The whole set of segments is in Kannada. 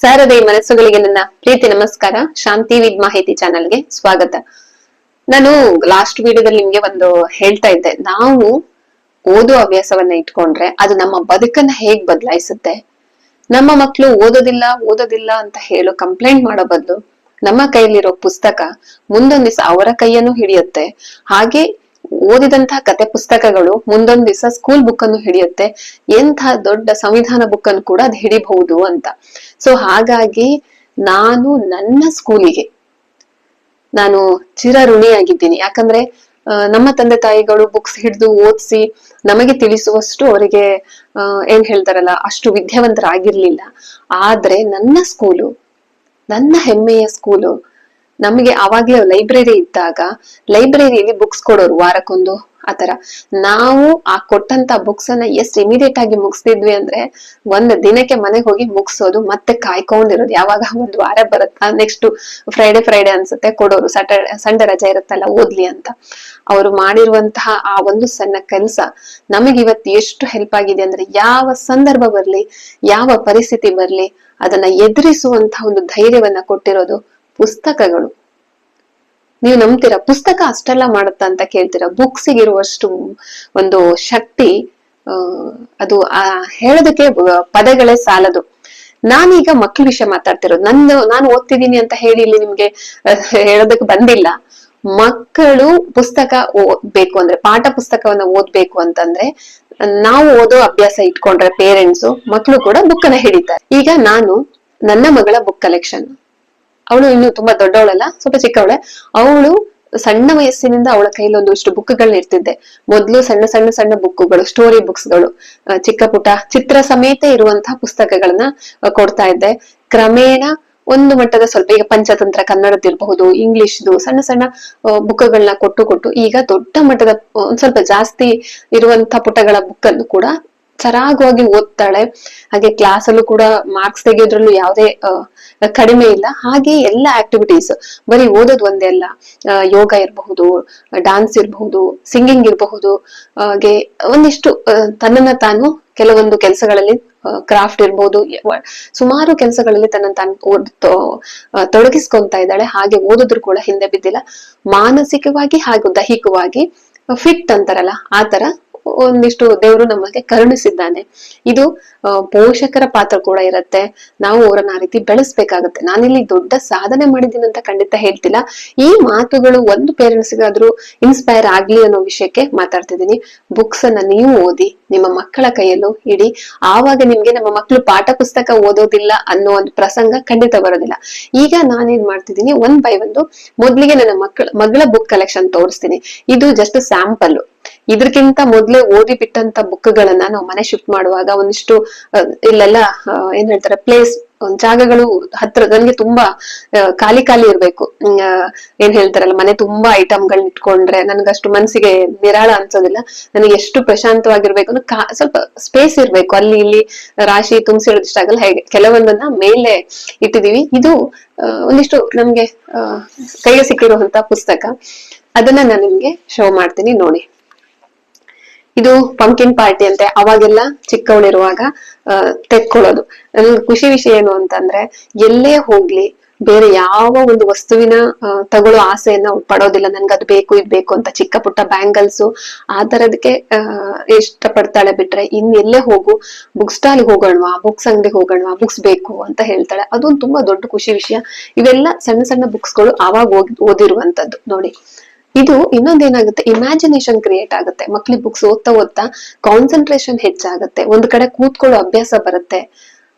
ಸಾರದೆ ಮನಸ್ಸುಗಳಿಗೆ ನನ್ನ ಪ್ರೀತಿ ನಮಸ್ಕಾರ. ಶಾಂತಿ ವಿದ್ ಮಾಹಿತಿ ಚಾನಲ್ಗೆ ಸ್ವಾಗತ. ನಾನು ಲಾಸ್ಟ್ ವಿಡಿಯೋದಲ್ಲಿ ನಿಮ್ಗೆ ಒಂದು ಹೇಳ್ತಾ ಇದ್ದೆ. ನಾವು ಓದೋ ಹವ್ಯಾಸವನ್ನ ಇಟ್ಕೊಂಡ್ರೆ ಅದು ನಮ್ಮ ಬದುಕನ್ನ ಹೇಗ್ ಬದಲಾಯಿಸುತ್ತೆ? ನಮ್ಮ ಮಕ್ಕಳು ಓದೋದಿಲ್ಲ ಓದೋದಿಲ್ಲ ಅಂತ ಹೇಳೋ ಕಂಪ್ಲೇಂಟ್ ಮಾಡೋ ಬದಲು ನಮ್ಮ ಕೈಯಲ್ಲಿರೋ ಪುಸ್ತಕ ಮುಂದೊಂದಿಸ ಅವರ ಕೈಯನ್ನು ಹಿಡಿಯುತ್ತೆ. ಹಾಗೆ ಓದಿದಂತಹ ಕತೆ ಪುಸ್ತಕಗಳು ಮುಂದೊಂದ್ ದಿವಸ ಸ್ಕೂಲ್ ಬುಕ್ ಅನ್ನು ಹಿಡಿಯುತ್ತೆ, ಎಂಥ ದೊಡ್ಡ ಸಂವಿಧಾನ ಬುಕ್ ಅನ್ನು ಕೂಡ ಅದು ಹಿಡಿಬಹುದು ಅಂತ. ಸೊ ಹಾಗಾಗಿ ನಾನು ನನ್ನ ಸ್ಕೂಲಿಗೆ ನಾನು ಚಿರ ಋಣಿಯಾಗಿದ್ದೀನಿ ಯಾಕಂದ್ರೆ ನಮ್ಮ ತಂದೆ ತಾಯಿಗಳು ಬುಕ್ಸ್ ಹಿಡಿದು ಓದಿಸಿ ನಮಗೆ ತಿಳಿಸುವಷ್ಟು ಅವರಿಗೆ ಏನ್ ಹೇಳ್ತಾರಲ್ಲ, ಅಷ್ಟು ವಿದ್ಯಾವಂತರಾಗಿರ್ಲಿಲ್ಲ. ಆದ್ರೆ ನನ್ನ ಸ್ಕೂಲು ನನ್ನ ಹೆಮ್ಮೆಯ ಸ್ಕೂಲು ನಮಗೆ ಅವಾಗ್ಲೇ ಲೈಬ್ರರಿ ಇದ್ದಾಗ ಲೈಬ್ರರಿಯಲ್ಲಿ ಬುಕ್ಸ್ ಕೊಡೋರು ವಾರಕ್ಕೊಂದು ಆತರ ನಾವು ಆ ಕೊಟ್ಟಂತ ಬುಕ್ಸ್ ಅನ್ನ ಎಷ್ಟ್ ಇಮಿಡಿಯೇಟ್ ಆಗಿ ಮುಗಿಸ್ತಿದ್ವಿ ಅಂದ್ರೆ ಒಂದ್ ದಿನಕ್ಕೆ ಮನೆಗೆ ಹೋಗಿ ಮುಗಿಸೋದು, ಮತ್ತೆ ಕಾಯ್ಕೊಂಡಿರೋದು. ಯಾವಾಗ ಒಂದ್ ವಾರ ಬರುತ್ತಾ? ನೆಕ್ಸ್ಟ್ ಫ್ರೈಡೆ ಫ್ರೈಡೆ ಅನ್ಸುತ್ತೆ ಕೊಡೋರು. ಸಾಟರ್ಡೆ ಸಂಡೆ ರಜೆ ಇರುತ್ತಲ್ಲ, ಓದ್ಲಿ ಅಂತ. ಅವರು ಮಾಡಿರುವಂತಹ ಆ ಒಂದು ಸಣ್ಣ ಕೆಲಸ ನಮಗೆ ಇವತ್ತು ಎಷ್ಟು ಹೆಲ್ಪ್ ಆಗಿದೆ ಅಂದ್ರೆ ಯಾವ ಸಂದರ್ಭ ಬರ್ಲಿ, ಯಾವ ಪರಿಸ್ಥಿತಿ ಬರ್ಲಿ, ಅದನ್ನ ಎದುರಿಸುವಂತಹ ಒಂದು ಧೈರ್ಯವನ್ನ ಕೊಟ್ಟಿರೋದು ಪುಸ್ತಕಗಳು. ನೀವು ನಂಬ್ತೀರಾ? ಪುಸ್ತಕ ಅಷ್ಟೆಲ್ಲ ಮಾಡುತ್ತ ಅಂತ ಕೇಳ್ತೀರಾ? ಬುಕ್ಸ್ ಇರುವಷ್ಟು ಒಂದು ಶಕ್ತಿ ಅದು ಆ ಹೇಳೋದಕ್ಕೆ ಪದಗಳೇ ಸಾಲದು. ನಾನೀಗ ಮಕ್ಳ ವಿಷಯ ಮಾತಾಡ್ತಿರೋದು. ನಂದು, ನಾನು ಓದ್ತಿದ್ದೀನಿ ಅಂತ ಹೇಳಿ ಇಲ್ಲಿ ನಿಮ್ಗೆ ಹೇಳೋದಕ್ಕೆ ಬಂದಿಲ್ಲ. ಮಕ್ಕಳು ಪುಸ್ತಕ ಓದ್ಬೇಕು ಅಂದ್ರೆ, ಪಾಠ ಪುಸ್ತಕವನ್ನ ಓದ್ಬೇಕು ಅಂತಂದ್ರೆ, ನಾವು ಓದೋ ಅಭ್ಯಾಸ ಇಟ್ಕೊಂಡ್ರೆ ಪೇರೆಂಟ್ಸ್ ಮಕ್ಕಳು ಕೂಡ ಬುಕ್ ಅನ್ನ ಹಿಡಿತಾರೆ. ಈಗ ನಾನು ನನ್ನ ಮಗಳ ಬುಕ್ ಕಲೆಕ್ಷನ್ ಅವಳು ಇನ್ನು ತುಂಬಾ ದೊಡ್ಡವಳಲ್ಲ, ಸ್ವಲ್ಪ ಚಿಕ್ಕವಳೆ. ಅವಳು ಸಣ್ಣ ವಯಸ್ಸಿನಿಂದ ಅವಳ ಕೈಲಿ ಒಂದಿಷ್ಟು ಬುಕ್ಗಳನ್ನ ಇರ್ತಿದ್ದೆ ಮೊದ್ಲು ಸಣ್ಣ ಸಣ್ಣ ಸಣ್ಣ ಬುಕ್ಗಳು ಸ್ಟೋರಿ ಬುಕ್ಸ್ಗಳು ಚಿಕ್ಕ ಪುಟ, ಚಿತ್ರ ಸಮೇತ ಇರುವಂತಹ ಪುಸ್ತಕಗಳನ್ನ ಕೊಡ್ತಾ ಇದ್ದೆ. ಕ್ರಮೇಣ ಒಂದು ಮಟ್ಟದ ಸ್ವಲ್ಪ, ಈಗ ಪಂಚತಂತ್ರ ಕನ್ನಡದಿರಬಹುದು ಇಂಗ್ಲಿಷ್ದು, ಸಣ್ಣ ಸಣ್ಣ ಬುಕ್ಗಳನ್ನ ಕೊಟ್ಟು ಕೊಟ್ಟು ಈಗ ದೊಡ್ಡ ಮಟ್ಟದ ಸ್ವಲ್ಪ ಜಾಸ್ತಿ ಇರುವಂತಹ ಪುಟಗಳ ಬುಕ್ ಅನ್ನು ಕೂಡ ಸರಾಗವಾಗಿ ಓದ್ತಾಳೆ. ಹಾಗೆ ಕ್ಲಾಸ್ ಅಲ್ಲೂ ಕೂಡ ಮಾರ್ಕ್ಸ್ ತೆಗೆಯೋದ್ರಲ್ಲೂ ಯಾವುದೇ ಕಡಿಮೆ ಇಲ್ಲ. ಹಾಗೆ ಎಲ್ಲ ಆಕ್ಟಿವಿಟೀಸ್ ಬರೀ ಓದೋದು ಒಂದೇ ಅಲ್ಲ. ಯೋಗ ಇರಬಹುದು ಡಾನ್ಸ್ ಇರಬಹುದು ಸಿಂಗಿಂಗ್ ಇರಬಹುದು. ಹಾಗೆ ಒಂದಿಷ್ಟು ತನ್ನನ್ನ ತಾನು ಕೆಲವೊಂದು ಕೆಲಸಗಳಲ್ಲಿ ಕ್ರಾಫ್ಟ್ ಇರ್ಬೋದು, ಸುಮಾರು ಕೆಲಸಗಳಲ್ಲಿ ತನ್ನ ತಾನು ತೊಡಗಿಸ್ಕೊಂತಾ ಇದ್ದಾಳೆ. ಹಾಗೆ ಓದಿದ್ರು ಕೂಡ ಹಿಂದೆ ಬಿದ್ದಿಲ್ಲ. ಮಾನಸಿಕವಾಗಿ ಹಾಗೂ ದೈಹಿಕವಾಗಿ ಫಿಟ್ ಅಂತಾರಲ್ಲ, ಆ ತರ ಒಂದಿಷ್ಟು ದೇವರು ನಮಗೆ ಕರುಣಿಸಿದ್ದಾನೆ. ಇದು ಪೋಷಕರ ಪಾತ್ರ ಕೂಡ ಇರುತ್ತೆ. ನಾವು ಅವರನ್ನ ಆ ರೀತಿ ಬೆಳೆಸ್ಬೇಕಾಗತ್ತೆ. ನಾನಿಲ್ಲಿ ದೊಡ್ಡ ಸಾಧನೆ ಮಾಡಿದ್ದೀನಿ ಅಂತ ಖಂಡಿತ ಹೇಳ್ತಿಲ್ಲ. ಈ ಮಾತುಗಳು ಒಂದು ಪೇರೆಂಟ್ಸ್ಗಾದ್ರೂ ಇನ್ಸ್ಪೈರ್ ಆಗ್ಲಿ ಅನ್ನೋ ವಿಷಯಕ್ಕೆ ಮಾತಾಡ್ತಿದ್ದೀನಿ. ಬುಕ್ಸ್ ಅನ್ನ ನೀವು ಓದಿ, ನಿಮ್ಮ ಮಕ್ಕಳ ಕೈಯಲ್ಲೂ ಇಡಿ ಆವಾಗ ನಿಮ್ಗೆ ನಮ್ಮ ಮಕ್ಕಳು ಪಾಠ ಪುಸ್ತಕ ಓದೋದಿಲ್ಲ ಅನ್ನೋ ಒಂದು ಪ್ರಸಂಗ ಖಂಡಿತ ಬರೋದಿಲ್ಲ. ಈಗ ನಾನೇನ್ ಮಾಡ್ತಿದ್ದೀನಿ ಒನ್ ಬೈ ಒಂದು ಮೊದ್ಲಿಗೆ ನನ್ನ ಮಕ್ಕಳ ಮಗಳ ಬುಕ್ ಕಲೆಕ್ಷನ್ ತೋರಿಸ್ತೀನಿ. ಇದು ಜಸ್ಟ್ ಸ್ಯಾಂಪಲ್ ಇದ್ರಕ್ಕಿಂತ ಮೊದ್ಲೇ ಓದಿ ಬಿಟ್ಟಂತ ಬುಕ್ಗಳನ್ನ ನಾವು ಮನೆ ಶಿಫ್ಟ್ ಮಾಡುವಾಗ ಒಂದಿಷ್ಟು ಇಲ್ಲೆಲ್ಲ ಏನ್ ಹೇಳ್ತಾರೆ ಪ್ಲೇಸ್ ಜಾಗಗಳು ಹತ್ರ, ನನ್ಗೆ ತುಂಬಾ ಖಾಲಿ ಖಾಲಿ ಇರ್ಬೇಕು. ಏನ್ ಹೇಳ್ತಾರಲ್ಲ, ಮನೆ ತುಂಬಾ ಐಟಮ್ಗಳನ್ನ ಇಟ್ಕೊಂಡ್ರೆ ನನ್ಗಷ್ಟು ಮನ್ಸಿಗೆ ನಿರಾಳ ಅನ್ಸೋದಿಲ್ಲ. ನನಗೆ ಎಷ್ಟು ಪ್ರಶಾಂತವಾಗಿರ್ಬೇಕು ಅಂದ್ರೆ ಸ್ವಲ್ಪ ಸ್ಪೇಸ್ ಇರ್ಬೇಕು. ಅಲ್ಲಿ ಇಲ್ಲಿ ರಾಶಿ ತುಂಬಿಸಿ ಇಷ್ಟ ಆಗಲ್ಲ, ಹೇಗೆ? ಕೆಲವೊಂದನ್ನ ಮೇಲೆ ಇಟ್ಟಿದೀವಿ. ಇದು ಒಂದಿಷ್ಟು ನಮ್ಗೆ ಕೈಗೆ ಸಿಕ್ಕಿರುವಂತ ಪುಸ್ತಕ. ಅದನ್ನ ನಾನು ನಿಮ್ಗೆ ಶೋ ಮಾಡ್ತೀನಿ, ನೋಡಿ. ಇದು ಪಂಕಿನ್ ಪಾರ್ಟಿ ಅಂತೆ. ಅವಾಗೆಲ್ಲ ಚಿಕ್ಕವಳಿರುವಾಗ ಅಹ್ ತೆಕ್ಕೊಳ್ಳೋದು. ನನ್ಗೆ ಖುಷಿ ವಿಷಯ ಏನು ಅಂತಂದ್ರೆ ಎಲ್ಲೇ ಹೋಗ್ಲಿ ಬೇರೆ ಯಾವ ಒಂದು ವಸ್ತುವಿನ ತಗೊಳ್ಳೋ ಆಸೆಯನ್ನ ಪಡೋದಿಲ್ಲ. ನನ್ಗೆ ಅದು ಬೇಕು ಇದು ಬೇಕು ಅಂತ ಚಿಕ್ಕ ಪುಟ್ಟ ಬ್ಯಾಂಗಲ್ಸ್ ಆ ತರದಕ್ಕೆ ಆ, ಇಷ್ಟಪಡ್ತಾಳೆ ಬಿಟ್ರೆ ಇನ್ ಎಲ್ಲೇ ಹೋಗು ಬುಕ್ ಸ್ಟಾಲ್ ಹೋಗೋಣವಾ ಬುಕ್ಸ್ ಅಂಗಡಿಗೆ ಹೋಗೋಣವಾ ಬುಕ್ಸ್ ಬೇಕು ಅಂತ ಹೇಳ್ತಾಳೆ. ಅದೊಂದು ತುಂಬಾ ದೊಡ್ಡ ಖುಷಿ ವಿಷಯ. ಇವೆಲ್ಲ ಸಣ್ಣ ಸಣ್ಣ ಬುಕ್ಸ್ಗಳು ಆವಾಗ ಓದಿ ಓದಿರುವಂತದ್ದು. ನೋಡಿ. ಇದು ಇನ್ನೊಂದೇನಾಗುತ್ತೆ ಇಮ್ಯಾಜಿನೇಷನ್ ಕ್ರಿಯೇಟ್ ಆಗುತ್ತೆ. ಮಕ್ಳಿಗೆ ಬುಕ್ಸ್ ಓದ್ತಾ ಓದ್ತಾ ಕಾನ್ಸಂಟ್ರೇಷನ್ ಹೆಚ್ಚಾಗುತ್ತೆ. ಒಂದ್ ಕಡೆ ಕೂತ್ಕೊಳ್ಳೋ ಅಭ್ಯಾಸ ಬರುತ್ತೆ.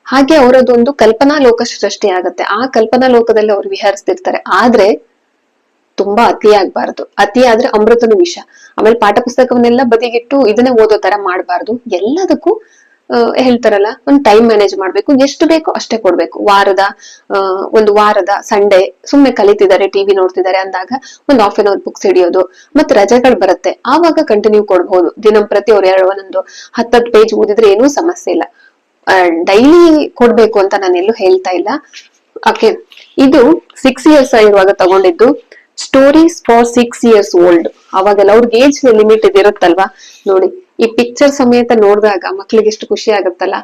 ಹಾಗೆ ಅವರದೊಂದು ಕಲ್ಪನಾ ಲೋಕ ಸೃಷ್ಟಿ ಆಗುತ್ತೆ. ಆ ಕಲ್ಪನಾ ಲೋಕದಲ್ಲಿ ಅವ್ರು ವಿಹರಿಸ್ತಿರ್ತಾರೆ. ಆದ್ರೆ ತುಂಬಾ ಅತಿ ಆಗ್ಬಾರ್ದು. ಅತಿ ಆದ್ರೆ ಅಮೃತನು ವಿಷ. ಆಮೇಲೆ ಪಾಠ ಪುಸ್ತಕವನ್ನೆಲ್ಲ ಬದಿಗಿಟ್ಟು ಇದನ್ನೇ ಓದೋ ತರ ಮಾಡಬಾರ್ದು. ಎಲ್ಲದಕ್ಕೂ ಹೇಳ್ತಾರಲ್ಲ, ಒಂದು ಟೈಮ್ ಮ್ಯಾನೇಜ್ ಮಾಡ್ಬೇಕು, ಎಷ್ಟು ಬೇಕೋ ಅಷ್ಟೇ ಕೊಡ್ಬೇಕು. ವಾರದ ಒಂದು ವಾರದ ಸಂಡೇ ಸುಮ್ಮನೆ ಕಲಿತಿದ್ದಾರೆ ಟಿವಿ ನೋಡ್ತಿದ್ದಾರೆ ಅಂದಾಗ ಒಂದು ಹಾಫ್ ಅನ್ ಅವರ್ ಬುಕ್ಸ್ ಹಿಡಿಯೋದು, ಮತ್ತೆ ರಜೆಗಳು ಬರುತ್ತೆ. ಆವಾಗ ಕಂಟಿನ್ಯೂ ಕೊಡ್ಬೋದು. ದಿನಂಪ್ರತಿ ಅವ್ರು ಎರಡು ಒಂದೊಂದು ಹತ್ತತ್ತು ಪೇಜ್ ಓದಿದ್ರೆ ಏನೂ ಸಮಸ್ಯೆ ಇಲ್ಲ. ಡೈಲಿ ಕೊಡ್ಬೇಕು ಅಂತ ನಾನು ಎಲ್ಲೂ ಹೇಳ್ತಾ ಇಲ್ಲ. ಓಕೆ ಇದು ಸಿಕ್ಸ್ ಇಯರ್ಸ್ ಇರುವಾಗ ತಗೊಂಡಿದ್ದು stories for six years old ಅವಾಗೆಲ್ಲ ಅವ್ರಿಗೆ ಏಜ್ ಲಿಮಿಟ್ ಇದಿರುತ್ತಲ್ವಾ? ನೋಡಿ. ಈ ಪಿಕ್ಚರ್ ಸಮೇತ ನೋಡಿದಾಗ ಮಕ್ಳಿಗೆ ಎಷ್ಟು ಖುಷಿ ಆಗುತ್ತಲ್ಲ?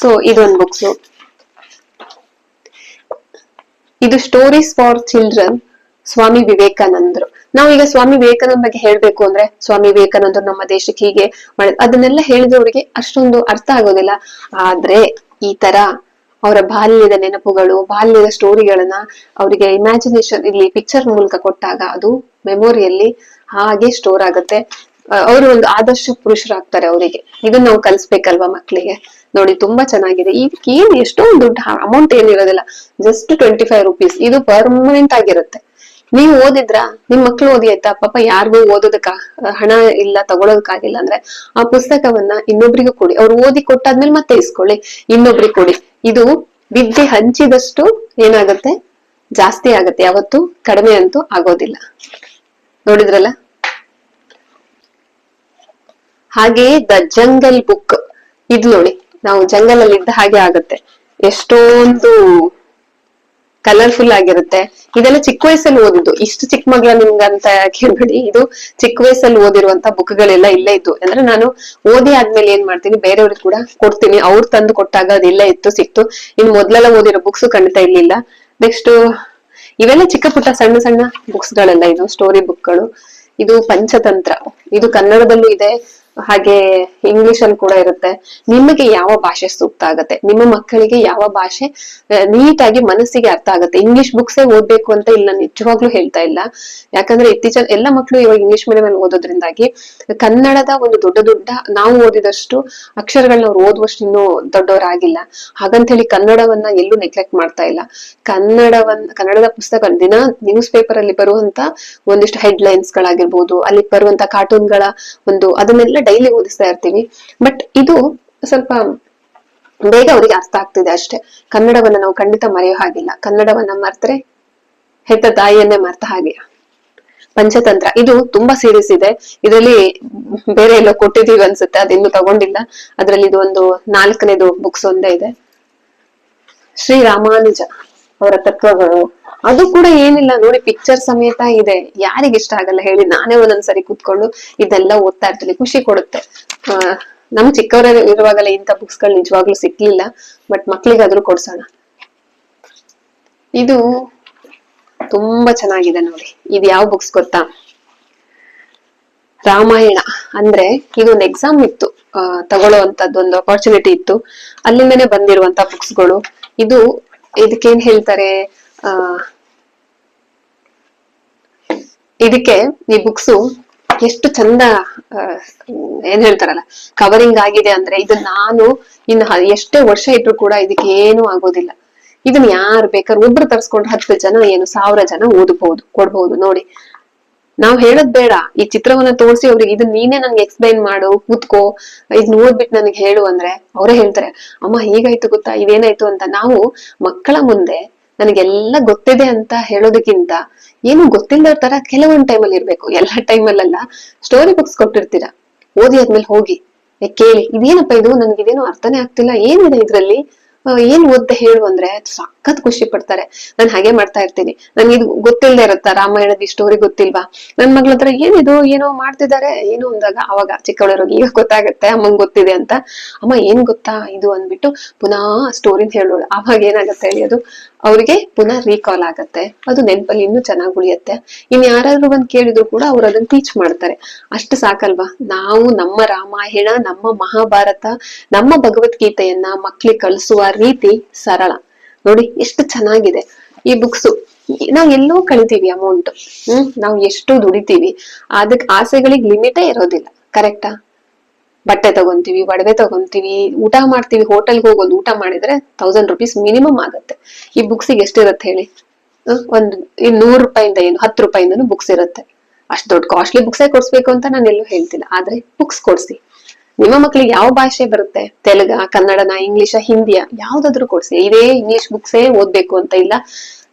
ಸೊ ಇದೊಂದು ಬುಕ್ಸ್ ಇದು ಸ್ಟೋರೀಸ್ ಫಾರ್ ಚಿಲ್ಡ್ರನ್ ಸ್ವಾಮಿ ವಿವೇಕಾನಂದರು. ನಾವು ನಾವೀಗ ಸ್ವಾಮಿ ವಿವೇಕಾನಂದ ಬಗ್ಗೆ ಹೇಳ್ಬೇಕು ಅಂದ್ರೆ, ಸ್ವಾಮಿ ವಿವೇಕಾನಂದರು ನಮ್ಮ ದೇಶಕ್ಕೆ ಹೀಗೆ ಅದನ್ನೆಲ್ಲ ಅದನ್ನೆಲ್ಲ ಹೇಳಿದವರಿಗೆ ಅಷ್ಟೊಂದು ಅರ್ಥ ಆಗೋದಿಲ್ಲ. ಆದ್ರೆ ಈ ತರ ಅವರ ಬಾಲ್ಯದ ನೆನಪುಗಳು, ಬಾಲ್ಯದ ಸ್ಟೋರಿಗಳನ್ನ ಅವರಿಗೆ ಇಮ್ಯಾಜಿನೇಷನ್ ಇಲ್ಲಿ ಪಿಕ್ಚರ್ ಮೂಲಕ ಕೊಟ್ಟಾಗ ಅದು ಮೆಮೊರಿಯಲ್ಲಿ ಹಾಗೆ ಸ್ಟೋರ್ ಆಗುತ್ತೆ. ಅವರು ಒಂದು ಆದರ್ಶ ಪುರುಷರಾಗ್ತಾರೆ ಅವರಿಗೆ. ಇದನ್ನ ನಾವು ಕಲಿಸ್ಬೇಕಲ್ವಾ ಮಕ್ಕಳಿಗೆ ನೋಡಿ, ತುಂಬಾ ಚೆನ್ನಾಗಿದೆ. ಇದಕ್ಕೆ ಏನ್ ಎಷ್ಟೊಂದು ದುಡ್ಡು ಅಮೌಂಟ್ ಏನಿರೋದಿಲ್ಲ ಜಸ್ಟ್ ಟ್ವೆಂಟಿ ಫೈವ್ ರುಪೀಸ್ ಇದು ಪರ್ಮನೆಂಟ್ ಆಗಿರುತ್ತೆ. ನೀವು ಓದಿದ್ರ? ನಿಮ್ ಮಕ್ಳು ಓದಿ, ಆಯ್ತಾ? ಪಾಪ ಯಾರಿಗೂ ಓದೋದಕ್ಕ ಹಣ ಇಲ್ಲ, ತಗೊಳೋದಕ್ಕಾಗಿಲ್ಲ ಅಂದ್ರೆ ಆ ಪುಸ್ತಕವನ್ನ ಇನ್ನೊಬ್ರಿಗೂ ಕೊಡಿ. ಅವ್ರು ಓದಿ ಕೊಟ್ಟಾದ್ಮೇಲೆ ಮತ್ತೆ ಇಸ್ಕೊಳ್ಳಿ. ಇನ್ನೊಬ್ರಿಗೆ ಕೊಡಿ. ಇದು ವಿದ್ಯೆ ಹಂಚಿದಷ್ಟು ಏನಾಗುತ್ತೆ? ಜಾಸ್ತಿ ಆಗತ್ತೆ. ಯಾವತ್ತು ಕಡಿಮೆ ಅಂತೂ ಆಗೋದಿಲ್ಲ. ನೋಡಿದ್ರಲ್ಲ? ಹಾಗೆಯೇ ದ ಜಂಗಲ್ ಬುಕ್. ಇದು ನೋಡಿ, ನಾವು ಜಂಗಲ್ ಅಲ್ಲಿ ಇದ್ದ ಹಾಗೆ ಆಗುತ್ತೆ. ಎಷ್ಟೊಂದು ಕಲರ್ಫುಲ್ ಆಗಿರುತ್ತೆ. ಇದೆಲ್ಲ ಚಿಕ್ಕ ವಯಸ್ಸಲ್ಲಿ ಓದಿದ್ದು. ಇಷ್ಟು ಚಿಕ್ಕ ಮಗಳ ನಿಮ್ಗಂತ ಕೇಳ್ಬೇಡಿ ಇದು ಚಿಕ್ಕ ವಯಸ್ಸಲ್ಲಿ ಓದಿರುವಂತ ಬುಕ್ಗಳೆಲ್ಲ ಇಲ್ಲೇ ಇತ್ತು. ಅಂದ್ರೆ ನಾನು ಓದಿ ಆದ್ಮೇಲೆ ಏನ್ ಮಾಡ್ತೀನಿ, ಬೇರೆಯವ್ರಿಗೆ ಕೂಡ ಕೊಡ್ತೀನಿ. ಅವ್ರು ತಂದು ಕೊಟ್ಟಾಗ ಅದೆಲ್ಲ ಇತ್ತು, ಸಿಕ್ತು. ಇನ್ ಮೊದ್ಲೆಲ್ಲ ಓದಿರೋ ಬುಕ್ಸ್ ಖಂಡಿತ ಇರ್ಲಿಲ್ಲ. ನೆಕ್ಸ್ಟ್ ಇವೆಲ್ಲ ಚಿಕ್ಕ ಪುಟ್ಟ ಸಣ್ಣ ಸಣ್ಣ ಬುಕ್ಸ್ ಗಳೆಲ್ಲ ಇದು ಸ್ಟೋರಿ ಬುಕ್ಗಳು ಇದು ಪಂಚತಂತ್ರ. ಇದು ಕನ್ನಡದಲ್ಲೂ ಇದೆ. ಹಾಗೆ ಇಂಗ್ಲಿಷ್ ಅಲ್ಲಿ ಕೂಡ ಇರುತ್ತೆ. ನಿಮಗೆ ಯಾವ ಭಾಷೆ ಸೂಕ್ತ ಆಗತ್ತೆ? ನಿಮ್ಮ ಮಕ್ಕಳಿಗೆ ಯಾವ ಭಾಷೆ ನೀಟಾಗಿ ಮನಸ್ಸಿಗೆ ಅರ್ಥ ಆಗುತ್ತೆ? ಇಂಗ್ಲಿಷ್ ಬುಕ್ಸೇ ಓದ್ಬೇಕು ಅಂತ ಇಲ್ಲ ನಾನು ನಿಜವಾಗ್ಲೂ ಹೇಳ್ತಾ ಇಲ್ಲ. ಯಾಕಂದ್ರೆ ಇತ್ತೀಚಿನ ಎಲ್ಲ ಮಕ್ಕಳು ಇವಾಗ ಇಂಗ್ಲಿಷ್ ಮೀಡಿಯಂ ಅಲ್ಲಿ ಓದೋದ್ರಿಂದಾಗಿ ಕನ್ನಡದ ಒಂದು ದೊಡ್ಡ ದೊಡ್ಡ ನಾವು ಓದಿದಷ್ಟು ಅಕ್ಷರಗಳನ್ನ ಅವ್ರು ಓದುವಷ್ಟು ಇನ್ನೂ ದೊಡ್ಡವರಾಗಿಲ್ಲ. ಹಾಗಂತ ಹೇಳಿ ಕನ್ನಡವನ್ನ ಎಲ್ಲೂ ನೆಗ್ಲೆಕ್ಟ್ ಮಾಡ್ತಾ ಇಲ್ಲ. ಕನ್ನಡವನ್ನ ಕನ್ನಡದ ಪುಸ್ತಕ ದಿನ ನ್ಯೂಸ್ ಪೇಪರ್ ಅಲ್ಲಿ ಬರುವಂತ ಒಂದಿಷ್ಟು ಹೆಡ್ ಲೈನ್ಸ್ ಗಳಾಗಿರ್ಬೋದು, ಅಲ್ಲಿ ಬರುವಂತ ಕಾರ್ಟೂನ್ಗಳ ಒಂದು ಅದನ್ನೆಲ್ಲ ಡೈಲಿ ಓದಿಸ್ತಾ ಇರ್ತೀವಿ. ಬಟ್ ಇದು ಸ್ವಲ್ಪ ಬೇಗ ಅವರಿಗೆ ಅರ್ಥ ಆಗ್ತಿದೆ ಅಷ್ಟೇ. ಕನ್ನಡವನ್ನ ನಾವು ಖಂಡಿತ ಮರೆಯೋ ಹಾಗಿಲ್ಲ. ಕನ್ನಡವನ್ನ ಮರ್ತರೆ ಹೆತ್ತ ತಾಯಿಯನ್ನೇ ಮರ್ತ ಹಾಗೆ. ಪಂಚತಂತ್ರ. ಇದು ತುಂಬಾ ಸೀರೀಸ್ ಇದೆ. ಇದರಲ್ಲಿ ಬೇರೆ ಎಲ್ಲೋ ಕೊಟ್ಟಿದೀವಿ ಅನ್ಸುತ್ತೆ. ಅದಿನ್ನು ತಗೊಂಡಿಲ್ಲ. ಅದ್ರಲ್ಲಿ ಇದು ಒಂದು ನಾಲ್ಕನೇದು ಬುಕ್ಸ್ ಒಂದೇ ಇದೆ. ಶ್ರೀ ರಾಮಾನುಜ. ಅವರ ತತ್ವಗಳು. ಅದು ಕೂಡ ಏನಿಲ್ಲ. ನೋಡಿ ಪಿಕ್ಚರ್ ಸಮೇತ ಇದೆ. ಯಾರಿಗೆ ಇಷ್ಟ ಆಗಲ್ಲ ಹೇಳಿ ನಾನೇ ಒಂದೊಂದ್ಸರಿ ಕೂತ್ಕೊಂಡು ಇದೆಲ್ಲ ಓದ್ತಾ ಇರ್ತೀನಿ. ಖುಷಿ ಕೊಡುತ್ತೆ. ಆ, ನಮ್ ಚಿಕ್ಕವರ ಇರುವಾಗಲೇ ಇಂಥ ಬುಕ್ಸ್ಗಳು ನಿಜವಾಗ್ಲೂ ಸಿಕ್ಲಿಲ್ಲ ಬಟ್ ಮಕ್ಳಿಗಾದ್ರೂ ಕೊಡ್ಸೋಣ. ಇದು ತುಂಬಾ ಚೆನ್ನಾಗಿದೆ ನೋಡಿ. ಇದು ಯಾವ ಬುಕ್ಸ್ ಗೊತ್ತಾ? ರಾಮಾಯಣ. ಅಂದ್ರೆ ಇದೊಂದು ಎಕ್ಸಾಮ್ ಇತ್ತು. ಅಹ್ ತಗೊಳ್ಳುವಂತದ್ದು ಒಂದು ಅಪರ್ಚುನಿಟಿ ಇತ್ತು ಅಲ್ಲಿಂದನೇ ಬಂದಿರುವಂತ ಬುಕ್ಸ್ಗಳು ಇದು ಇದಕ್ಕೇನ್ ಹೇಳ್ತಾರೆ? ಆ, ಇದಕ್ಕೆ ಈ ಬುಕ್ಸು ಎಷ್ಟು ಚಂದ ಏನ್ ಹೇಳ್ತಾರಲ್ಲ ಕವರಿಂಗ್ ಆಗಿದೆ ಅಂದ್ರೆ ಇದು ನಾನು ಇನ್ನು ಎಷ್ಟೇ ವರ್ಷ ಇದ್ರು ಕೂಡ ಇದಕ್ಕೆ ಏನು ಆಗೋದಿಲ್ಲ. ಇದನ್ನ ಯಾರು ಬೇಕಾದ್ರೆ ಒಬ್ರು ತರ್ಸ್ಕೊಂಡ್ರೆ ಹತ್ತು ಜನ, ಏನು ಸಾವಿರ ಜನ ಓದಬಹುದು ಕೊಡ್ಬಹುದು ನೋಡಿ ನಾವ್ ಹೇಳದ್ ಬೇಡ. ಈ ಚಿತ್ರವನ್ನ ತೋರಿಸಿ ಅವ್ರಿಗೆ ಇದನ್ನ ನೀನೇ ನನ್ಗೆ ಎಕ್ಸ್ಪ್ಲೈನ್ ಮಾಡು, ಕೂತ್ಕೋ. ಇದ್ ನೋಡ್ಬಿಟ್ಟು ನನಗೆ ಹೇಳು ಅಂದ್ರೆ ಅವರೇ ಹೇಳ್ತಾರೆ, ಅಮ್ಮ, ಹೀಗಾಯ್ತು ಗೊತ್ತಾ? ಇದೇನಾಯ್ತು ಅಂತ. ನಾವು ಮಕ್ಕಳ ಮುಂದೆ ನನಗೆಲ್ಲ ಗೊತ್ತಿದೆ ಅಂತ ಹೇಳೋದಕ್ಕಿಂತ ಏನು ಗೊತ್ತಿಲ್ಲದ ತರ ಕೆಲವೊಂದ್ ಟೈಮಲ್ಲಿ ಇರ್ಬೇಕು. ಎಲ್ಲಾ ಟೈಮಲ್ಲೆಲ್ಲ ಸ್ಟೋರಿ ಬುಕ್ಸ್ ಕೊಟ್ಟಿರ್ತೀರಾ. ಓದಿ ಆದ್ಮೇಲೆ ಹೋಗಿ. ಕೇಳಿ, ಇದೇನಪ್ಪ ಇದು? ನನ್ಗಿದೇನು ಅರ್ಥನೇ ಆಗ್ತಿಲ್ಲ. ಏನಿದೆ ಇದ್ರಲ್ಲಿ? ಏನ್ ಓದ್ದೆ ಹೇಳು ಅಂದ್ರೆ ಸಖತ್ ಖುಷಿ ಪಡ್ತಾರೆ. ನಾನ್ ಹಾಗೆ ಮಾಡ್ತಾ ಇರ್ತೀನಿ. ನನ್ಗೆ ಇದು ಗೊತ್ತಿಲ್ಲದೆ ಇರುತ್ತಾ? ರಾಮಾಯಣದ ಸ್ಟೋರಿ ಗೊತ್ತಿಲ್ವಾ? ನನ್ ಮಗ್ಳ ಹತ್ರ ಏನಿದು, ಏನೋ ಮಾಡ್ತಿದ್ದಾರೆ ಏನು ಅಂದಾಗ ಅವಾಗ ಚಿಕ್ಕವಳರಿಗೆ ಈಗ ಗೊತ್ತಾಗತ್ತೆ, ಅಮ್ಮಂಗ್ ಗೊತ್ತಿದೆ ಅಂತ. ಅಮ್ಮ, ಏನ್ ಗೊತ್ತಾ ಇದು ಅಂದ್ಬಿಟ್ಟು ಪುನಃ ಸ್ಟೋರಿನ ಹೇಳೋಳು. ಅವಾಗ ಏನಾಗತ್ತೆ ಹೇಳಿ ಅದು ಅವ್ರಿಗೆ ಪುನಃ ರೀಕಾಲ್ ಆಗತ್ತೆ. ಅದು ನೆನಪಲ್ಲಿ ಇನ್ನೂ ಚೆನ್ನಾಗಿ ಉಳಿಯತ್ತೆ. ಇನ್ ಯಾರಾದ್ರೂ ಬಂದ್ ಕೇಳಿದ್ರು ಕೂಡ ಅವ್ರು ಅದನ್ನ ಟೀಚ್ ಮಾಡ್ತಾರೆ. ಅಷ್ಟು ಸಾಕಲ್ವಾ? ನಾವು ನಮ್ಮ ರಾಮಾಯಣ, ನಮ್ಮ ಮಹಾಭಾರತ, ನಮ್ಮ ಭಗವದ್ಗೀತೆಯನ್ನ ಮಕ್ಳಿಗೆ ಕಲಿಸುವ ರೀತಿ ಸರಳ. ನೋಡಿ, ಎಷ್ಟು ಚೆನ್ನಾಗಿದೆ. ಈ ಬುಕ್ಸು ನಾವ್ ಎಲ್ಲೋ ಕಳಿತೀವಿ ಅಮೌಂಟ್ ಹ್ಮ್, ನಾವು ಎಷ್ಟು ದುಡಿತೀವಿ. ಅದಕ್ ಆಸೆಗಳಿಗೆ ಲಿಮಿಟೇ ಇರೋದಿಲ್ಲ. ಕರೆಕ್ಟಾ ಬಟ್ಟೆ ತಗೊಂತೀವಿ, ಒಡವೆ ತಗೊಂತೀವಿ, ಊಟ ಮಾಡ್ತೀವಿ, ಹೋಟೆಲ್ಗೆ ಹೋಗೋದು ಊಟ ಮಾಡಿದ್ರೆ ತೌಸಂಡ್ ರುಪೀಸ್ ಮಿನಿಮಮ್ ಆಗುತ್ತೆ. ಈ ಬುಕ್ಸಿಗೆ ಎಷ್ಟಿರತ್ತೆ ಹೇಳಿ? ಒಂದು ನೂರು ರೂಪಾಯಿಂದ ಏನು, ಹತ್ತು ರೂಪಾಯಿಂದನೂ ಬುಕ್ಸ್ ಇರುತ್ತೆ. ಅಷ್ಟ್ ದೊಡ್ಡ ಕಾಸ್ಟ್ಲಿ ಬುಕ್ಸೇ ಕೊಡ್ಸ್ಬೇಕು ಅಂತ ನಾನು ಎಲ್ಲೂ ಹೇಳ್ತಿಲ್ಲ. ಆದ್ರೆ ಬುಕ್ಸ್ ಕೊಡ್ಸಿ. ನಿಮ್ಮ ಮಕ್ಳಿಗೆ ಯಾವ ಭಾಷೆ ಬರುತ್ತೆ? ತೆಲುಗ, ಕನ್ನಡನ ಇಂಗ್ಲಿಷ ಹಿಂದಿಯ ಯಾವ್ದಾದ್ರು ಕೊಡ್ಸಿ. ಇದೇ ಇಂಗ್ಲಿಷ್ ಬುಕ್ಸೇ ಓದ್ಬೇಕು ಅಂತ ಇಲ್ಲ.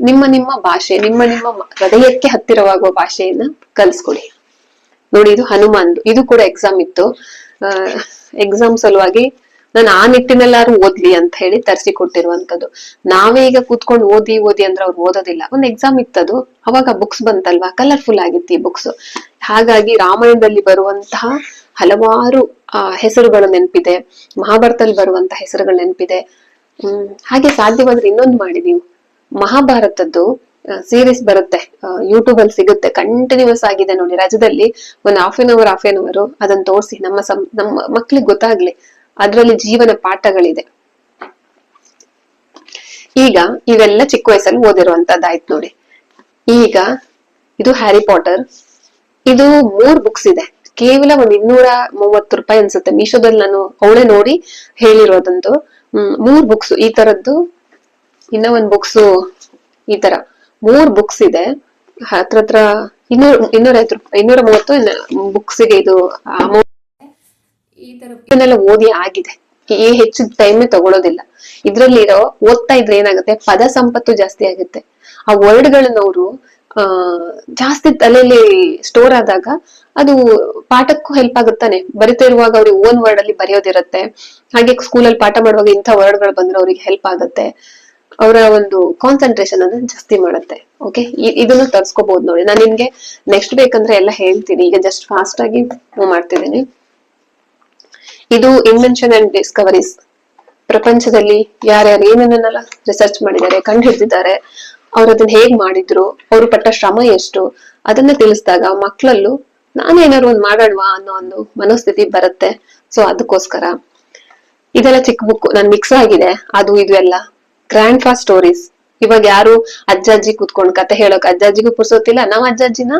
ನಿಮ್ಮ ನಿಮ್ಮ ಭಾಷೆ, ನಿಮ್ಮ ನಿಮ್ಮ ಹೃದಯಕ್ಕೆ ಹತ್ತಿರವಾಗುವ ಭಾಷೆಯನ್ನ ಕಲ್ಸ್ಕೊಡಿ. ನೋಡಿ, ಇದು ಹನುಮಾನ್ದು. ಇದು ಕೂಡ ಎಕ್ಸಾಮ್ ಇತ್ತು. ಎಕ್ಸಾಮ್ ಸಲುವಾಗಿ ನಾನು ಆ ನಿಟ್ಟಿನಲ್ಲಾರು ಓದ್ಲಿ ಅಂತ ಹೇಳಿ ತರಿಸಿ ಕೊಟ್ಟಿರುವಂತದ್ದು. ನಾವೇ ಈಗ ಕೂತ್ಕೊಂಡು ಓದಿ ಓದಿ ಅಂದ್ರೆ ಅವ್ರು ಓದೋದಿಲ್ಲ. ಒಂದ್ ಎಕ್ಸಾಮ್ ಇತ್ತದು, ಅವಾಗ ಬುಕ್ಸ್ ಬಂತಲ್ವಾ? ಕಲರ್ಫುಲ್ ಆಗಿತ್ತು ಈ ಬುಕ್ಸ್ ಹಾಗಾಗಿ ರಾಮಾಯಣದಲ್ಲಿ ಬರುವಂತಹ ಹಲವಾರು ಹೆಸರುಗಳು ನೆನಪಿದೆ. ಮಹಾಭಾರತದಲ್ಲಿ ಬರುವಂತಹ ಹೆಸರುಗಳು ನೆನಪಿದೆ. ಹ್ಮ್, ಹಾಗೆ ಸಾಧ್ಯವಾದ್ರೆ ಇನ್ನೊಂದು ಮಾಡಿ ನೀವು. ಮಹಾಭಾರತದ್ದು ಸೀರೀಸ್ ಬರುತ್ತೆ. ಯೂಟ್ಯೂಬ್ ಅಲ್ಲಿ ಸಿಗುತ್ತೆ. ಕಂಟಿನ್ಯೂಸ್ ಆಗಿದೆ ನೋಡಿ. ರಾಜ್ಯದಲ್ಲಿ ಒಂದು half an hour half an hour ಅದನ್ನ ತೋರಿಸಿ ನಮ್ಮ ನಮ್ಮ ಮಕ್ಳಿಗೆ ಗೊತ್ತಾಗ್ಲಿ. ಅದ್ರಲ್ಲಿ ಜೀವನ ಪಾಠಗಳಿದೆ. ಈಗ ಇವೆಲ್ಲ ಚಿಕ್ಕ ವಯಸ್ಸಲ್ಲಿ ಓದಿರುವಂತದ್ದಾಯ್ತು ನೋಡಿ. ಈಗ ಇದು ಹ್ಯಾರಿ ಪಾಟರ್ ಇದು ಮೂರ್ ಬುಕ್ಸ್ ಇದೆ. ಕೇವಲ ಒಂದ್ ಇನ್ನೂರ ಮೂವತ್ತು ರೂಪಾಯಿ ಅನ್ಸುತ್ತೆ. ಮೀಶೋದಲ್ಲಿ ನಾನು ಅವಳೇ ನೋಡಿ ಹೇಳಿರೋದಂತೂ. ಮೂರ್ ಬುಕ್ಸ್ ಈ ತರದ್ದು. ಇನ್ನ ಒಂದ್ ಬುಕ್ಸ್ ಈ ತರ. ಮೂರ್ ಬುಕ್ಸ್ ಇದೆ. ಹತ್ರ ಹತ್ರ ಇನ್ನೂರ ರೂಪಾಯಿ ಇನ್ನೂರ ಮೂವತ್ತು ಬುಕ್ಸ್ಗೆ ಇದು ಅಮೌಂಟ್ ಓದಿ ಆಗಿದೆ. ಈ ಹೆಚ್ಚು ಟೈಮ್ ಇದ್ರಲ್ಲಿ ಇರೋ ಓದ್ತಾ ಇದ್ರೆ ಏನಾಗುತ್ತೆ? ಪದ ಸಂಪತ್ತು ಜಾಸ್ತಿ ಆಗುತ್ತೆ. ಆ ವರ್ಡ್ಗಳನ್ನ ಅವರು ಆ, ಜಾಸ್ತಿ ತಲೆಯಲ್ಲಿ ಸ್ಟೋರ್ ಆದಾಗ ಅದು ಪಾಠಕ್ಕೂ ಹೆಲ್ಪ್ ಆಗುತ್ತಾನೆ. ಬರಿತಾ ಇರುವಾಗ ಅವ್ರಿಗೆ ಓನ್ ವರ್ಡ್ ಅಲ್ಲಿ ಬರೆಯೋದಿರತ್ತೆ. ಹಾಗೆ ಸ್ಕೂಲಲ್ಲಿ ಪಾಠ ಮಾಡುವಾಗ ಇಂಥ ವರ್ಡ್ಗಳು ಬಂದ್ರೆ ಅವ್ರಿಗೆ ಹೆಲ್ಪ್ ಆಗುತ್ತೆ. ಅವರ ಒಂದು ಕಾನ್ಸಂಟ್ರೇಷನ್ ಅನ್ನ ಜಾಸ್ತಿ ಮಾಡುತ್ತೆ. ಓಕೆ ಇದನ್ನು ತರ್ಸ್ಕೋಬಹುದು ನೋಡಿ. ನಾನು ನಿಮ್ಗೆ ನೆಕ್ಸ್ಟ್ ಬೇಕಂದ್ರೆ ಎಲ್ಲ ಹೇಳ್ತೀನಿ. ಈಗ ಜಸ್ಟ್ ಫಾಸ್ಟ್ ಆಗಿ ಮಾಡ್ತಿದ್ದೀನಿ. ಇದು ಇನ್ವೆನ್ಷನ್ ಅಂಡ್ ಡಿಸ್ಕವರೀಸ್ ಪ್ರಪಂಚದಲ್ಲಿ ಯಾರ್ಯಾರು ಏನೇನೆಲ್ಲ ರಿಸರ್ಚ್ ಮಾಡಿದ್ದಾರೆ ಕಂಡು ಹಿಡಿದಿದ್ದಾರೆ ಅವ್ರು ಅದನ್ನ ಹೇಗ್ ಮಾಡಿದ್ರು, ಅವ್ರು ಪಟ್ಟ ಶ್ರಮ ಎಷ್ಟು, ಅದನ್ನ ತಿಳಿಸಿದಾಗ ಮಕ್ಕಳಲ್ಲೂ ನಾನೇನಾದ್ರು ಒಂದ್ ಮಾಡೋಣವಾ ಅನ್ನೋ ಒಂದು ಮನೋಸ್ಥಿತಿ ಬರುತ್ತೆ. ಸೊ ಅದಕ್ಕೋಸ್ಕರ. ಇದೆಲ್ಲ ಚಿಕ್ಕ ಬುಕ್ ನನ್ ಮಿಕ್ಸ್ ಆಗಿದೆ. ಅದು, ಇದು ಎಲ್ಲ. ಗ್ರ್ಯಾಂಡ್ ಫಾ ಸ್ಟೋರೀಸ್ ಇವಾಗ ಯಾರು ಅಜ್ಜ ಅಜ್ಜಿ ಕೂತ್ಕೊಂಡು ಕತೆ ಹೇಳಕ್ ಅಜ್ಜ ಅಜ್ಜಿಗೂ ಪುರ್ಸೋತಿಲ್ಲ ನಾವ್ ಅಜ್ಜಿನ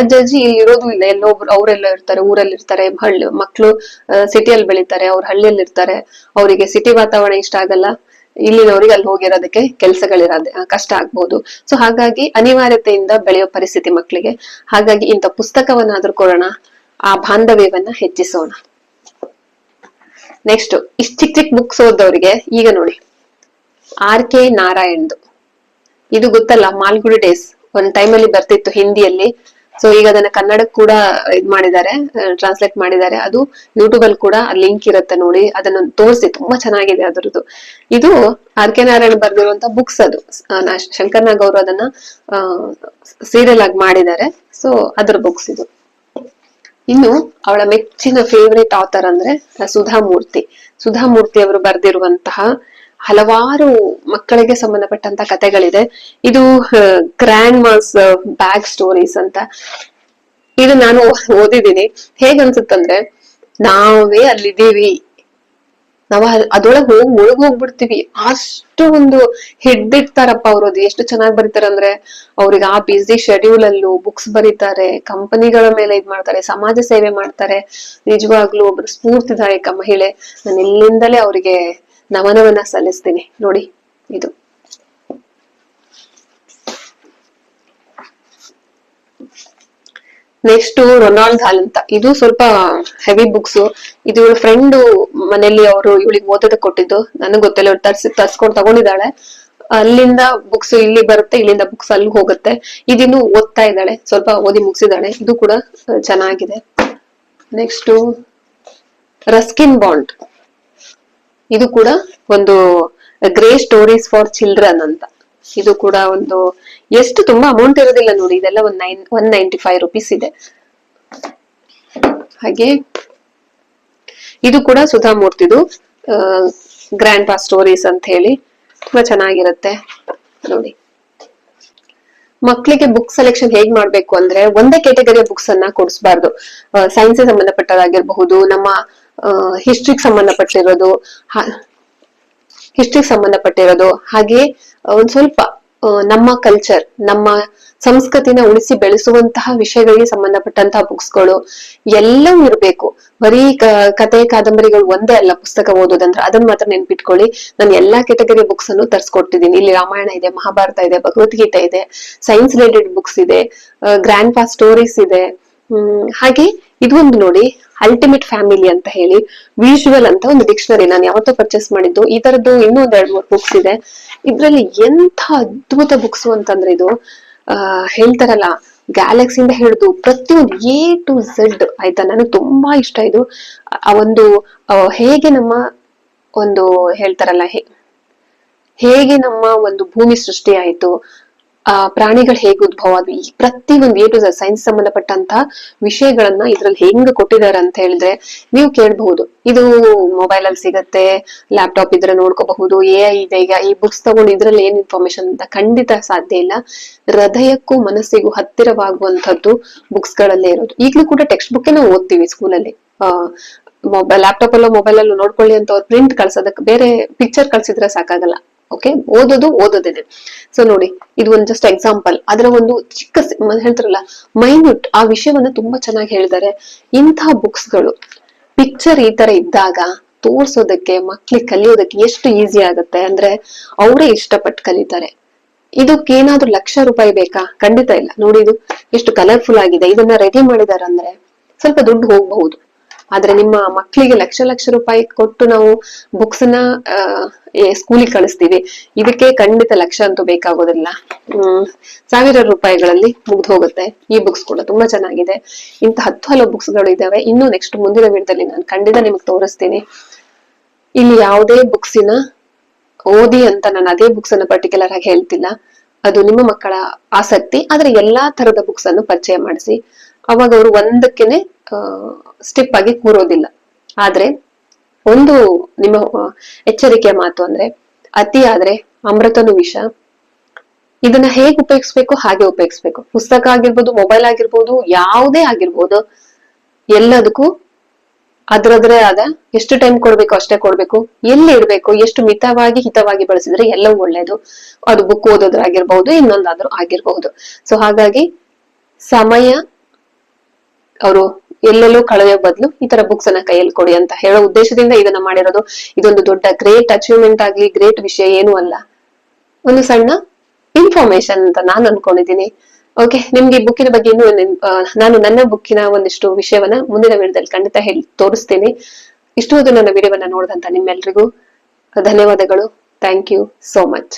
ಅಜ್ಜ ಅಜ್ಜಿ ಇರೋದು ಇಲ್ಲ. ಎಲ್ಲೊಬ್ರು ಅವರೆಲ್ಲ ಇರ್ತಾರೆ ಊರಲ್ಲಿ ಇರ್ತಾರೆ ಹಳ್ಳಿ, ಮಕ್ಳು ಸಿಟಿಯಲ್ಲಿ ಬೆಳಿತಾರೆ, ಅವ್ರ ಹಳ್ಳಿಯಲ್ಲಿ ಇರ್ತಾರೆ ಅವರಿಗೆ ಸಿಟಿ ವಾತಾವರಣ ಇಷ್ಟ ಆಗಲ್ಲ. ಇಲ್ಲಿನವ್ರಿಗೆ ಅಲ್ಲಿ ಹೋಗಿರೋದಕ್ಕೆ ಕೆಲಸಗಳಿರೋದೆ ಕಷ್ಟ ಆಗ್ಬಹುದು ಸೊ ಹಾಗಾಗಿ ಅನಿವಾರ್ಯತೆಯಿಂದ ಬೆಳೆಯೋ ಪರಿಸ್ಥಿತಿ ಮಕ್ಕಳಿಗೆ ಹಾಗಾಗಿ ಇಂಥ ಪುಸ್ತಕವನ್ನಾದ್ರೂ ಕೊಡೋಣ, ಆ ಬಾಂಧವ್ಯವನ್ನ ಹೆಚ್ಚಿಸೋಣ. ನೆಕ್ಸ್ಟ್ ಇಷ್ಟ ಚಿಕ್ಕ ಚಿಕ್ಕ ಬುಕ್ಸ್ ಓದೋರಿಗೆ ಈಗ ನೋಡಿ. ಆರ್ ಕೆ ನಾರಾಯಣ್ದು. ಇದು ಗೊತ್ತಲ್ಲ, ಮಾಲ್ಗುಡಿ ಡೇಸ್ ಒಂದ್ ಟೈಮಲ್ಲಿ ಬರ್ತಿತ್ತು ಹಿಂದಿಯಲ್ಲಿ. ಸೊ ಈಗ ಅದನ್ನ ಕನ್ನಡಕ್ಕೆ ಕೂಡ ಇದ್ ಮಾಡಿದ್ದಾರೆ ಟ್ರಾನ್ಸ್ಲೇಟ್ ಮಾಡಿದ್ದಾರೆ. ಅದು ಯೂಟ್ಯೂಬ್ ಅಲ್ಲಿ ಕೂಡ ಲಿಂಕ್ ಇರುತ್ತೆ ನೋಡಿ. ಅದನ್ನ ತೋರಿಸಿ, ತುಂಬಾ ಚೆನ್ನಾಗಿದೆ ಅದರದ್ದು. ಇದು ಆರ್ ಕೆ ನಾರಾಯಣ್ ಬರ್ದಿರುವಂತ ಬುಕ್ಸ್ ಅದು. ಶಂಕರ್ ನಾಗ್ ಅವರು ಅದನ್ನ ಸೀರಿಯಲ್ ಆಗಿ ಮಾಡಿದ್ದಾರೆ. ಸೊ ಅದರ ಬುಕ್ಸ್ ಇದು. ಇನ್ನು ಅವಳ ಮೆಚ್ಚಿನ ಫೇವ್ರೇಟ್ ಆಥರ್ ಅಂದ್ರೆ ಸುಧಾ ಮೂರ್ತಿ ಸುಧಾ ಮೂರ್ತಿ ಅವರು ಬರೆದಿರುವಂತಹ ಹಲವಾರು ಮಕ್ಕಳಿಗೆ ಸಂಬಂಧಪಟ್ಟಂತ ಕಥೆಗಳಿದೆ. ಇದು ಗ್ರ್ಯಾಂಡ್ ಮಾಸ್ ಬ್ಯಾಗ್ ಸ್ಟೋರೀಸ್ ಅಂತ. ಇದು ನಾನು ಓದಿದ್ದೀನಿ. ಹೇಗನ್ಸುತ್ತಂದ್ರೆ ನಾವೇ ಅಲ್ಲಿದ್ದೀವಿ. ನಾವ್ ಅದೊಳಗೆ ಹೋಗಿ ಮುಳುಗ್ ಹೋಗ್ಬಿಡ್ತೀವಿ. ಅಷ್ಟು ಒಂದು ಹಿಡ್ದಿಡ್ತಾರಪ್ಪ ಅವ್ರು ಅದು. ಎಷ್ಟು ಚೆನ್ನಾಗಿ ಬರೀತಾರಂದ್ರೆ, ಅವ್ರಿಗೆ ಆ ಬಿಸಿ ಶೆಡ್ಯೂಲ್ ಅಲ್ಲೂ ಬುಕ್ಸ್ ಬರೀತಾರೆ ಕಂಪನಿಗಳ ಮೇಲೆ ಇದ್ ಮಾಡ್ತಾರೆ, ಸಮಾಜ ಸೇವೆ ಮಾಡ್ತಾರೆ. ನಿಜವಾಗ್ಲೂ ಒಬ್ರು ಸ್ಫೂರ್ತಿದಾಯಕ ಮಹಿಳೆ. ನಾನು ಇಲ್ಲಿಂದಲೇ ಅವರಿಗೆ ನಮನವನ್ನ ಸಲ್ಲಿಸ್ತೀನಿ. ನೋಡಿ, ಇದು. ನೆಕ್ಸ್ಟ್ ರೊನಾಲ್ಡ್ ಹಾಲ್ ಅಂತ ಇದು ಸ್ವಲ್ಪ ಹೆವಿ ಬುಕ್ಸ್. ಇದು ಇವಳ ಫ್ರೆಂಡ್ ಮನೆಯಲ್ಲಿ ಅವರು ಇವಳಿಗೆ ಓದೋದಕ್ಕೆ ಕೊಟ್ಟಿದ್ದು. ನನಗೆ ಗೊತ್ತಿಲ್ಲ, ಇವಳು ತರ್ಸಿ, ತರ್ಸ್ಕೊಂಡು ತಗೊಂಡಿದ್ದಾಳೆ. ಅಲ್ಲಿಂದ ಬುಕ್ಸ್ ಇಲ್ಲಿ ಬರುತ್ತೆ, ಇಲ್ಲಿಂದ ಬುಕ್ಸ್ ಅಲ್ಲಿ ಹೋಗುತ್ತೆ. ಇದಿನ್ನು ಓದ್ತಾ ಇದ್ದಾಳೆ, ಸ್ವಲ್ಪ ಓದಿ ಮುಗಿಸಿದಾಳೆ ಇದು ಕೂಡ ಚೆನ್ನಾಗಿದೆ. Next, Ruskin Bond. ಇದು ಕೂಡ ಒಂದು ಗ್ರೇ ಸ್ಟೋರೀಸ್ ಫಾರ್ ಚಿಲ್ಡ್ರನ್ ಅಂತ. ಇದು ಕೂಡ ಒಂದು ಎಷ್ಟು ತುಂಬಾ ಅಮೌಂಟ್ ಇರೋದಿಲ್ಲ ನೋಡಿ, ಇದೆಲ್ಲ ಒಂದ್ nine one ninety five rupees ಇದೆ. ಹಾಗೆ ಇದು ಕೂಡ ಸುಧಾ ಮೂರ್ತಿದು ಗ್ರ್ಯಾಂಡ್ ಪಾ ಸ್ಟೋರೀಸ್ ಅಂತ ಹೇಳಿ ತುಂಬಾ ಚೆನ್ನಾಗಿರುತ್ತೆ. ನೋಡಿ. ಮಕ್ಕಳಿಗೆ ಬುಕ್ ಸೆಲೆಕ್ಷನ್ ಹೇಗ್ ಮಾಡ್ಬೇಕು ಅಂದ್ರೆ ಒಂದೇ ಕ್ಯಾಟಗರಿಯ ಬುಕ್ಸ್ ಅನ್ನ ಕೊಡಿಸಬಾರ್ದು. ಸೈನ್ಸ್ ಸಂಬಂಧಪಟ್ಟದಾಗಿರ್ಬಹುದು, ನಮ್ಮ ಹಿಸ್ಟ್ರಿಗೆ ಸಂಬಂಧಪಟ್ಟಿರೋದು ಹಿಸ್ಟ್ರಿಗೆ ಸಂಬಂಧಪಟ್ಟಿರೋದು, ಹಾಗೆ ಒಂದ್ ಸ್ವಲ್ಪ ನಮ್ಮ ಕಲ್ಚರ್ ನಮ್ಮ ಸಂಸ್ಕೃತಿನ ಉಳಿಸಿ ಬೆಳೆಸುವಂತಹ ವಿಷಯಗಳಿಗೆ ಸಂಬಂಧಪಟ್ಟಂತಹ ಬುಕ್ಸ್ಗಳು ಎಲ್ಲವೂ ಇರಬೇಕು. ಬರೀ ಕ- ಕತೆ ಕಾದಂಬರಿಗಳು ಒಂದೇ ಅಲ್ಲ ಪುಸ್ತಕ ಓದೋದಂದ್ರೆ ಅದನ್ನ ಮಾತ್ರ ನೆನ್ಪಿಟ್ಕೊಳ್ಳಿ. ನಾನು ಎಲ್ಲಾ ಕೆಟಗರಿ ಬುಕ್ಸ್ ಅನ್ನು ತರ್ಸ್ಕೊಟ್ಟಿದ್ದೀನಿ ಇಲ್ಲಿ ರಾಮಾಯಣ ಇದೆ, ಮಹಾಭಾರತ ಇದೆ, ಭಗವದ್ಗೀತೆ ಇದೆ ಸೈನ್ಸ್ ರಿಲೇಟೆಡ್ ಬುಕ್ಸ್ ಇದೆ ಗ್ರ್ಯಾಂಡ್ ಪಾ ಸ್ಟೋರೀಸ್ ಇದೆ. ಹ್ಮ್, ಹಾಗೆ ಇದು ಒಂದು ನೋಡಿ. ಅಲ್ಟಿಮೇಟ್ ಫ್ಯಾಮಿಲಿ ಅಂತ ಹೇಳಿ ವಿಜುವಲ್ ಅಂತ ಒಂದು ಡಿಕ್ಷನರಿ ನಾನು ಯಾವತ್ತೋ ಪರ್ಚೇಸ್ ಮಾಡಿದ್ದು. ಈ ತರದ್ದು ಇನ್ನೂ ಒಂದ್ ಮೂರು ಬುಕ್ಸ್ ಇದೆ. ಇದ್ರಲ್ಲಿ ಎಂಥ ಅದ್ಭುತ ಬುಕ್ಸ್ ಅಂತಂದ್ರೆ ಇದು, ಆ, ಹೇಳ್ತಾರಲ್ಲ ಗ್ಯಾಲಕ್ಸಿಯಿಂದ ಹಿಡಿದು ಪ್ರತಿಯೊಂದು ಎ ಟು ಝೆಡ್ ಆಯ್ತಾ? ನನಗೆ ತುಂಬಾ ಇಷ್ಟ ಇದು. ಆ ಒಂದು ಹೇಗೆ ನಮ್ಮ ಒಂದು ಹೇಳ್ತಾರಲ್ಲ ಹೇಗೆ ನಮ್ಮ ಒಂದು ಭೂಮಿ ಸೃಷ್ಟಿ ಆಯ್ತು? ಆ, ಪ್ರಾಣಿಗಳು ಹೇಗೆ ಉದ್ಭವ ಆದ್ವಿ ಪ್ರತಿ ಒಂದು ಏಟು ಸೈನ್ಸ್ ಸಂಬಂಧಪಟ್ಟಂತಹ ವಿಷಯಗಳನ್ನ ಇದ್ರಲ್ಲಿ ಹೆಂಗ್ ಕೊಟ್ಟಿದ್ದಾರೆ ಅಂತ ಹೇಳಿದ್ರೆ ನೀವು ಕೇಳಬಹುದು. ಇದು ಮೊಬೈಲ್ ಅಲ್ಲಿ ಸಿಗತ್ತೆ ಲ್ಯಾಪ್ಟಾಪ್ ಇದ್ರೆ ನೋಡ್ಕೋಬಹುದು ಎ ಐ ಇದೆ. ಈಗ ಈ ಬುಕ್ಸ್ ತಗೊಂಡು ಇದ್ರಲ್ಲಿ ಏನ್ ಇನ್ಫಾರ್ಮೇಶನ್ ಅಂತ ಖಂಡಿತ ಸಾಧ್ಯ ಇಲ್ಲ. ಹೃದಯಕ್ಕೂ ಮನಸ್ಸಿಗೂ ಹತ್ತಿರವಾಗುವಂತದ್ದು ಬುಕ್ಸ್ ಗಳಲ್ಲೇ ಇರೋದು. ಈಗಲೂ ಕೂಡ ಟೆಕ್ಸ್ಟ್ ಬುಕ್ ನಾವು ಓದ್ತೀವಿ ಸ್ಕೂಲಲ್ಲಿ ಮೊಬೈಲ್ ಲ್ಯಾಪ್ಟಾಪ್ ಅಲ್ಲೋ ಮೊಬೈಲ್ ಅಲ್ಲೋ ನೋಡ್ಕೊಳ್ಳಿ ಅಂತ ಅವ್ರು ಪ್ರಿಂಟ್ ಕಳ್ಸೋದಕ್ಕೆ ಬೇರೆ ಪಿಕ್ಚರ್ ಕಳ್ಸಿದ್ರೆ ಸಾಕಾಗಲ್ಲ. ಓಕೆ ಓದೋದು ಓದೋದಿದೆ. ಸೊ ನೋಡಿ, ಇದು ಒಂದು ಜಸ್ಟ್ ಎಕ್ಸಾಂಪಲ್ ಅದರ ಒಂದು ಚಿಕ್ಕ ಹೇಳ್ತಾರಲ್ಲ ಮೈನ್ಯೂಟ್ ಆ ವಿಷಯವನ್ನ ತುಂಬಾ ಚೆನ್ನಾಗಿ ಹೇಳಿದ್ದಾರೆ. ಇಂತಹ ಬುಕ್ಸ್ಗಳು ಪಿಕ್ಚರ್ ಈ ತರ ಇದ್ದಾಗ ತೋರ್ಸೋದಕ್ಕೆ, ಮಕ್ಳಿಗೆ ಕಲಿಯೋದಕ್ಕೆ ಎಷ್ಟು ಈಸಿ ಆಗುತ್ತೆ ಅಂದ್ರೆ ಅವರೇ ಇಷ್ಟಪಟ್ಟು ಕಲಿತಾರೆ. ಇದಕ್ಕೆ ಏನಾದ್ರೂ ಲಕ್ಷ ರೂಪಾಯಿ ಬೇಕಾ? ಖಂಡಿತ ಇಲ್ಲ. ನೋಡಿ ಇದು ಎಷ್ಟು ಕಲರ್ಫುಲ್ ಆಗಿದೆ. ಇದನ್ನ ರೆಡಿ ಮಾಡಿದಾರೆ ಅಂದ್ರೆ ಸ್ವಲ್ಪ ದುಡ್ಡು ಹೋಗ್ಬಹುದು. ಆದ್ರೆ ನಿಮ್ಮ ಮಕ್ಕಳಿಗೆ ಲಕ್ಷ ಲಕ್ಷ ರೂಪಾಯಿ ಕೊಟ್ಟು ನಾವು ಬುಕ್ಸ್ನ ಸ್ಕೂಲಿಗೆ ಕಳಿಸ್ತೀವಿ. ಇದಕ್ಕೆ ಖಂಡಿತ ಲಕ್ಷ ಅಂತೂ ಬೇಕಾಗೋದಿಲ್ಲ. ಹ್ಮ್ ಸಾವಿರ ರೂಪಾಯಿಗಳಲ್ಲಿ ಮುಗ್ದು ಹೋಗುತ್ತೆ ಈ ಬುಕ್ಸ್ ಕೂಡ. ತುಂಬಾ ಚೆನ್ನಾಗಿದೆ. ಇಂತ ಹತ್ತು ಹಲವು ಬುಕ್ಸ್ಗಳು ಇದಾವೆ. ಇನ್ನು ನೆಕ್ಸ್ಟ್ ಮುಂದಿನ ವಿಡದಲ್ಲಿ ನಾನು ಖಂಡಿತ ನಿಮ್ಗೆ ತೋರಿಸ್ತೀನಿ. ಇಲ್ಲಿ ಯಾವುದೇ ಬುಕ್ಸಿನ ಓದಿ ಅಂತ ನಾನು ಅದೇ ಬುಕ್ಸ್ ಅನ್ನು ಪರ್ಟಿಕ್ಯುಲರ್ ಆಗಿ ಹೇಳ್ತಿಲ್ಲ. ಅದು ನಿಮ್ಮ ಮಕ್ಕಳ ಆಸಕ್ತಿ. ಆದ್ರೆ ಎಲ್ಲಾ ತರದ ಬುಕ್ಸ್ ಅನ್ನು ಪರಿಚಯ ಮಾಡಿಸಿ. ಅವಾಗ ಅವರು ಒಂದಕ್ಕೆನೆ ಸ್ಟೆಪ್ ಆಗಿ ಕೂರೋದಿಲ್ಲ. ಆದ್ರೆ ಒಂದು ನಿಮ್ಮ ಎಚ್ಚರಿಕೆಯ ಮಾತು ಅಂದ್ರೆ ಅತಿ ಆದ್ರೆ ಅಮೃತನು ವಿಷ ಇದನ್ನ ಹೇಗೆ ಉಪಯೋಗಿಸ್ಬೇಕು, ಹಾಗೆ ಉಪಯೋಗಿಸ್ಬೇಕು. ಪುಸ್ತಕ ಆಗಿರ್ಬೋದು ಮೊಬೈಲ್ ಆಗಿರ್ಬೋದು, ಯಾವುದೇ ಆಗಿರ್ಬೋದು, ಎಲ್ಲದಕ್ಕೂ ಅದ್ರದ್ರೇ ಆದ ಎಷ್ಟು ಟೈಮ್ ಕೊಡ್ಬೇಕು, ಅಷ್ಟೇ ಕೊಡ್ಬೇಕು. ಎಲ್ಲಿ ಇಡ್ಬೇಕು, ಎಷ್ಟು ಮಿತವಾಗಿ, ಹಿತವಾಗಿ ಬಳಸಿದ್ರೆ ಎಲ್ಲವೂ ಒಳ್ಳೇದು. ಅದು ಬುಕ್ ಓದೋದ್ರಾಗಿರ್ಬಹುದು ಇನ್ನೊಂದಾದ್ರೂ ಆಗಿರ್ಬಹುದು ಸೊ ಹಾಗಾಗಿ ಸಮಯ ಅವರು ಎಲ್ಲೆಲ್ಲೋ ಕಳೆಯೋ ಬದಲು ಈ ತರ ಬುಕ್ಸ್ ಅನ್ನ ಕೈಯಲ್ಲಿ ಕೊಡಿ ಅಂತ ಹೇಳೋ ಉದ್ದೇಶದಿಂದ ಇದನ್ನ ಮಾಡಿರೋದು ಇದೊಂದು ದೊಡ್ಡ ಗ್ರೇಟ್ ಅಚೀವ್ಮೆಂಟ್ ಆಗ್ಲಿ ಗ್ರೇಟ್ ವಿಷಯ ಏನು ಅಲ್ಲ. ಒಂದು ಸಣ್ಣ ಇನ್ಫಾರ್ಮೇಶನ್ ಅಂತ ನಾನು ಅನ್ಕೊಂಡಿದ್ದೀನಿ. ಓಕೆ ನಿಮ್ಗೆ ಈ ಬುಕ್ಕಿನ ಬಗ್ಗೆ ಇನ್ನೂ ನಾನು ನನ್ನ ಬುಕ್ಕಿನ ಒಂದಿಷ್ಟು ವಿಷಯವನ್ನ ಮುಂದಿನ ವಿಡಿಯೋದಲ್ಲಿ ಖಂಡಿತ ಹೇಳಿ ತೋರಿಸ್ತೀನಿ. ಇಷ್ಟು ಹೊತ್ತು ನನ್ನ ವಿಡಿಯೋವನ್ನ ನೋಡಿದಂತ ನಿಮ್ಮೆಲ್ರಿಗೂ ಧನ್ಯವಾದಗಳು. Thank you so much